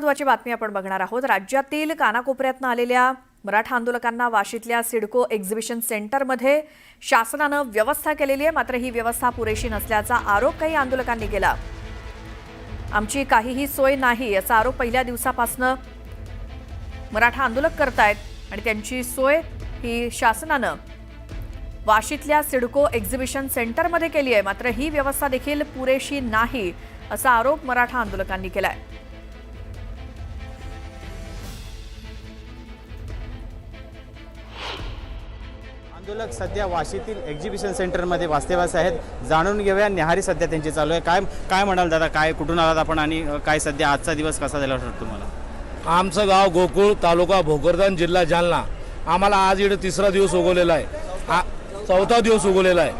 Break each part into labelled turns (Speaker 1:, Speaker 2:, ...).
Speaker 1: महत्वाची बातमी आपण बघणार आहोत. राज्यातील कानाकोपऱ्यातनं आलेल्या मराठा आंदोलकांना वाशीतल्या सिडको एक्झिबिशन सेंटरमध्ये शासनानं व्यवस्था केलेली आहे. मात्र ही व्यवस्था पुरेशी नसल्याचा आरोप काही आंदोलकांनी केला. आमची काहीही सोय नाही याचा आरोप पहिल्या दिवसापासनं मराठा आंदोलक करतायत आणि त्यांची सोय ही शासनानं वाशीतल्या सिडको एक्झिबिशन सेंटरमध्ये केली आहे. मात्र ही व्यवस्था देखील पुरेशी नाही असा आरोप मराठा आंदोलकांनी केला आहे
Speaker 2: आंदोलक सध्या वाशीतील एक्झिबिशन सेंटरमध्ये वास्तव्यास आहेत. जाणून घेऊया निहारी सध्या त्यांची चालू आहे. काय काय म्हणाल दादा? काय कुठून आलात आपण आणि काय सध्या आजचा दिवस कसा झाला वाटतं तुम्हाला?
Speaker 3: आमचं गाव गोकुळ तालुका भोकरदन जिल्हा जालना. आम्हाला आज इकडे तिसरा दिवस उगवलेला आहे. चौथा दिवस उगवलेला आहे.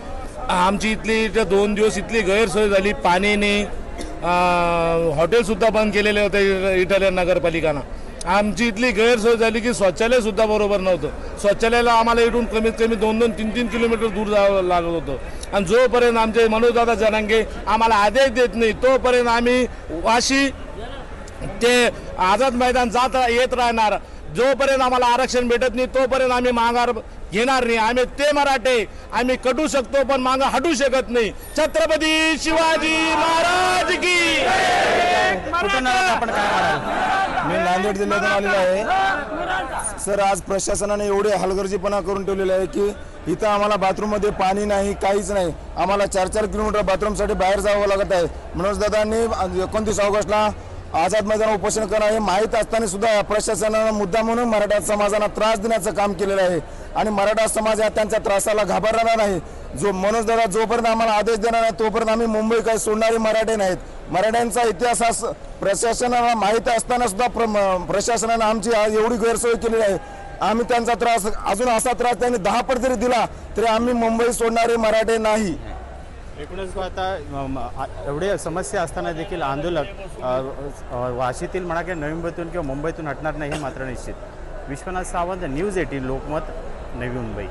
Speaker 3: आमची इथली इथं दोन दिवस इथली गैरसोय झाली. पाणीने हॉटेलसुद्धा बंद केलेले होते इटालियन नगरपालिकानं. आमची इथली गैरसोय झाली की शौचालय सुद्धा बरोबर नव्हतं. शौचालयाला आम्हाला इथून कमीत कमी दोन दोन तीन तीन किलोमीटर दूर जावं लागत होतं. आणि जोपर्यंत आमचे मनोजदादा जनांगे आम्हाला आदेश देत नाही तोपर्यंत आम्ही वाशी ते आझाद मैदान जात येत राहणार. जोपर्यंत आम्हाला आरक्षण भेटत नाही तोपर्यंत आम्ही माघार घेणार नाही. आम्ही ते मराठे आम्ही कटू शकतो पण माग हटू शकत नाही. छत्रपती शिवाजी महाराज की
Speaker 4: मी नांदेड जिल्ह्यातून आलेलो आहे. सर आज प्रशासनाने एवढे हलगर्जीपणा करून ठेवलेले आहे की इथं आम्हाला बाथरूममध्ये पाणी नाही काहीच नाही. आम्हाला चार चार किलोमीटर बाथरूमसाठी बाहेर जावं लागत आहे. मनोज दादांनी एकोणतीस ऑगस्टला आझाद मैदान उपोषण करणं हे माहीत असताना सुद्धा प्रशासनानं मुद्दा म्हणून मराठा समाजाला त्रास देण्याचं काम केलेलं आहे. आणि मराठा समाज हा त्यांच्या त्रासाला घाबरणार नाही. जो मनोज दादा जोपर्यंत आम्हाला आदेश देणार नाही तोपर्यंत आम्ही मुंबई काही सोडणारे मराठे नाहीत. मराठ्यांचा इतिहास हा प्रशासनाला माहीत असताना सुद्धा प्र प्रशासनानं आमची एवढी गैरसोय केलेली आहे. आम्ही त्यांचा त्रास अजून असा त्रास त्यांनी दहा पट जरी दिला तरी आम्ही मुंबई सोडणारे मराठे नाही.
Speaker 2: एकूणच आता एवढे समस्या असताना देखील आंदोलक वाशीतील म्हणा किंवा नवी मुंबईतून किंवा मुंबईतून हटणार नाही हे मात्र निश्चित. Vishwanath Sawant news eighteen Lokmat Navi Mumbai.